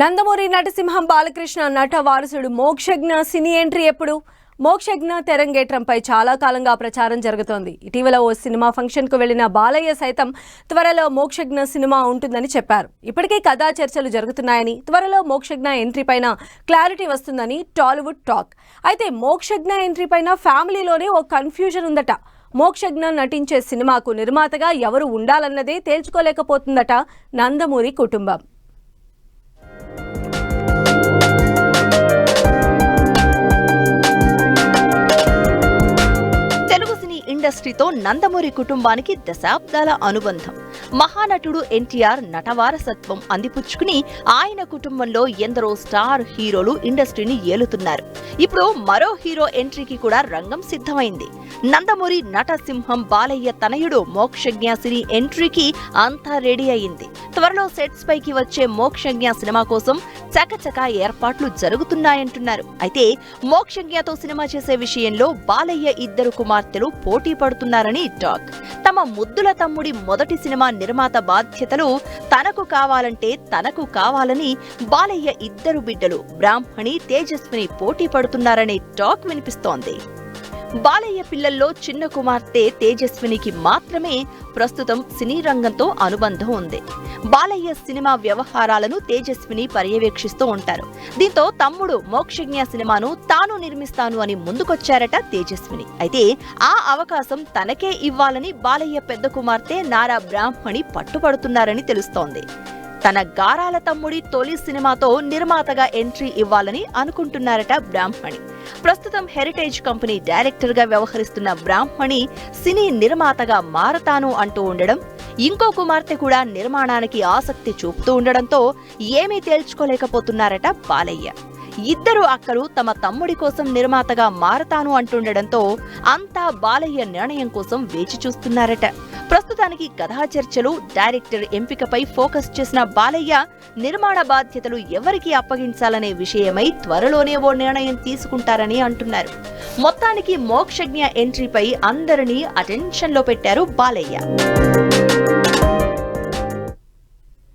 నందమూరి నటసింహం బాలకృష్ణ నట వారసుడు మోక్షజ్ఞ సినీ ఎంట్రీ ఎప్పుడు? మోక్షజ్ఞ తెరంగేట్రంపై చాలా కాలంగా ప్రచారం జరుగుతోంది. ఇటీవల ఓ సినిమా ఫంక్షన్కు వెళ్ళిన బాలయ్య సైతం త్వరలో మోక్షజ్ఞ సినిమా ఉంటుందని చెప్పారు. ఇప్పటికే కథా చర్చలు జరుగుతున్నాయని త్వరలో మోక్షజ్ఞ ఎంట్రీ పైన క్లారిటీ వస్తుందని టాలీవుడ్ టాక్. అయితే మోక్షజ్ఞ ఎంట్రీ పైన ఫ్యామిలీలోనే ఓ కన్ఫ్యూజన్ ఉందట. మోక్షజ్ఞ నటించే సినిమాకు నిర్మాతగా ఎవరు ఉండాలన్నదే తేల్చుకోలేకపోతుందట నందమూరి కుటుంబం. ఇండస్ట్రీతో నందమూరి కుటుంబానికి దశాబ్దాల అనుబంధం. మహానటుడు ఎన్టీఆర్ నటవారసత్వం అందిపుచ్చుకుని ఆయన కుటుంబంలో ఎందరో స్టార్ హీరోలు ఇండస్ట్రీని ఏలుతున్నారు. ఇప్పుడు మరో హీరో ఎంట్రీకి కూడా రంగం సిద్ధమైంది. నందమూరి నటసింహం బాలయ్య తనయుడు మోక్షజ్ఞ సినీ ఎంట్రీకి అంతా రెడీ అయింది. త్వరలో సెట్స్ పైకి వచ్చే మోక్షజ్ఞ సినిమా కోసం చకచక ఏర్పాట్లు జరుగుతున్నాయంటున్నారు. అయితే మోక్షజ్ఞతో సినిమా చేసే విషయంలో బాలయ్య ఇద్దరు కుమార్తెలు పోటీ పడుతున్నారని టాక్. తమ ముద్దుల తమ్ముడి మొదటి సినిమా నిర్మాత బాధ్యతలు తనకు కావాలంటే తనకు కావాలని బాలయ్య ఇద్దరు బిడ్డలు బ్రాహ్మణి తేజస్విని పోటీ పడుతున్నారనే టాక్ వినిపిస్తోంది. బాలయ్య పిల్లల్లో చిన్న కుమార్తె తేజస్వినికి మాత్రమే ప్రస్తుతం సినీ రంగంతో అనుబంధం ఉంది. బాలయ్య సినిమా వ్యవహారాలను తేజస్విని పర్యవేక్షిస్తూ ఉంటారు. దీంతో తమ్ముడు మోక్షజ్ఞ సినిమాను తాను నిర్మిస్తాను అని ముందుకొచ్చారట తేజస్విని. అయితే ఆ అవకాశం తనకే ఇవ్వాలని బాలయ్య పెద్ద కుమార్తె నారా బ్రాహ్మణి పట్టుపడుతున్నారని తెలుస్తోంది. తన గారాల తమ్ముడి తొలి సినిమాతో నిర్మాతగా ఎంట్రీ ఇవ్వాలని అనుకుంటున్నారట బ్రాహ్మణి. ప్రస్తుతం హెరిటేజ్ కంపెనీ డైరెక్టర్గా వ్యవహరిస్తున్న బ్రాహ్మణి సినీ నిర్మాతగా మారతాను అంటూ ఉండడం ఇంకో కుమార్తె కూడా నిర్మాణానికి ఆసక్తి చూపుతూ ఉండడంతో ఏమీ తేల్చుకోలేకపోతున్నారట బాలయ్య. ఇద్దరు అక్కలు తమ తమ్ముడి కోసం నిర్మాతగా మారతాను అంటుండడంతో అంతా బాలయ్య నిర్ణయం కోసం వేచి చూస్తున్నారట. ప్రస్తుతానికి కథా చర్చలు డైరెక్టర్ ఎంపికపై ఫోకస్ చేసిన బాలయ్య నిర్మాణ బాధ్యతలు ఎవరికి అప్పగించాలనే విషయమై త్వరలోనే ఓ నిర్ణయం తీసుకుంటారని అంటున్నారు. మొత్తానికి మోక్షజ్ఞ ఎంట్రీపై అందరినీ అటెన్షన్లో పెట్టారు బాలయ్య.